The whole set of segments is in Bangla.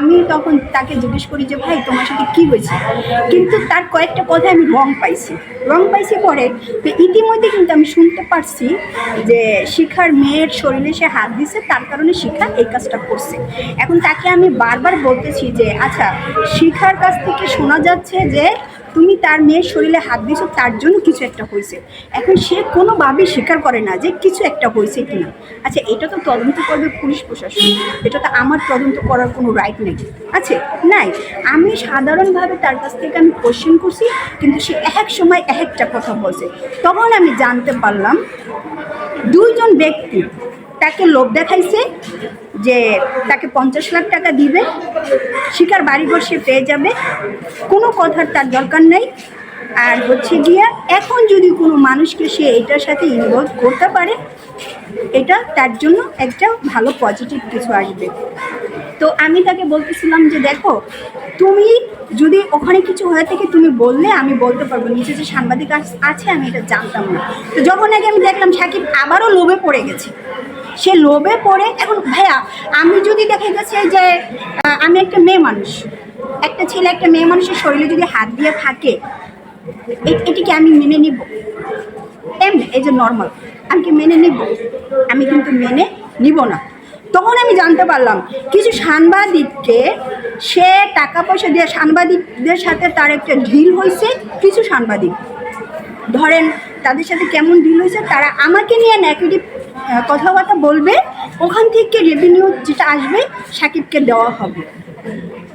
আমি তখন তাকে জিজ্ঞেস করি যে, ভাই, তোমার সাথে কী হয়েছে? কিন্তু তার কয়েকটা কথা আমি রং পাইছি। রং পাইছি পরে তো ইতিমধ্যে কিন্তু আমি শুনতে পারছি যে শিখার মেয়ের শরীরে সে হাত দিছে, তার কারণে শিখা এই কাজটা করছে। এখন তাকে আমি বারবার বলতেছি যে আচ্ছা শিখার কাছ থেকে শোনা যাচ্ছে যে তুমি তার মেয়ের শরীরে হাত দিছো তার জন্য কিছু একটা হয়েছে। এখন সে কোনোভাবেই স্বীকার করে না যে কিছু একটা হয়েছে কিনা। আচ্ছা এটা তো তদন্ত করবে পুলিশ প্রশাসন। এটা তো আমার তদন্ত করার কোনো রাইট নেই। আছে নাই। আমি সাধারণভাবে তার কাছ থেকে আমি কোশ্চেন করছি, কিন্তু সে এক সময় এক একটা কথা বলছে। তখন আমি জানতে পারলাম, দুইজন ব্যক্তি তাকে লোভ দেখাইছে যে তাকে পঞ্চাশ লাখ টাকা দিবে, শিকার বাড়িঘর সে পেয়ে যাবে। কোনো কথার তার দরকার নেই। আর হচ্ছে গিয়া এখন যদি কোনো মানুষকে সে এটার সাথে ইনভলভ করতে পারে, এটা তার জন্য একটা ভালো পজিটিভ কিছু আসবে। তো আমি তাকে বলতেছিলাম যে, দেখো, তুমি যদি ওখানে কিছু হয়ে থাকে, তুমি বললে আমি বলতে পারব। নিচে যে সাংবাদিক আছে, আমি এটা জানতাম না। তো যখন আগে আমি দেখলাম, সাকিব আবারও লোভে পড়ে গেছে। সে লোভে পড়ে। এখন ভাইয়া, আমি যদি দেখা গেছে যে আমি একটা মেয়ে মানুষ, একটা ছেলে, একটা মেয়ে মানুষের শরীরে যদি হাত দিয়ে থাকে এটিকে আমি মেনে নিব? এমনি, এই যে নর্মাল আমি কি মেনে নিব? আমি কিন্তু মেনে নিব না। তখন আমি জানতে পারলাম, কিছু সাংবাদিককে সে টাকা পয়সা দিয়ে, সাংবাদিকদের সাথে তার একটা ঢিল হয়েছে কিছু সাংবাদিক। ধরেন, তাদের সাথে কেমন ডিল হয়েছে? তারা আমাকে নিয়ে নেগেটিভ কথাবার্তা বলবে, ওখান থেকে রেভিনিউ যেটা আসবে সাকিবকে দেওয়া হবে।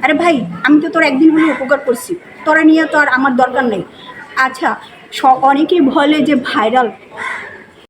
আরে ভাই, আমি তো তোর একদিন হলে উপকার করছি। তোরা নিয়ে তো আর আমার দরকার নেই। আচ্ছা অনেকেই বলে যে ভাইরাল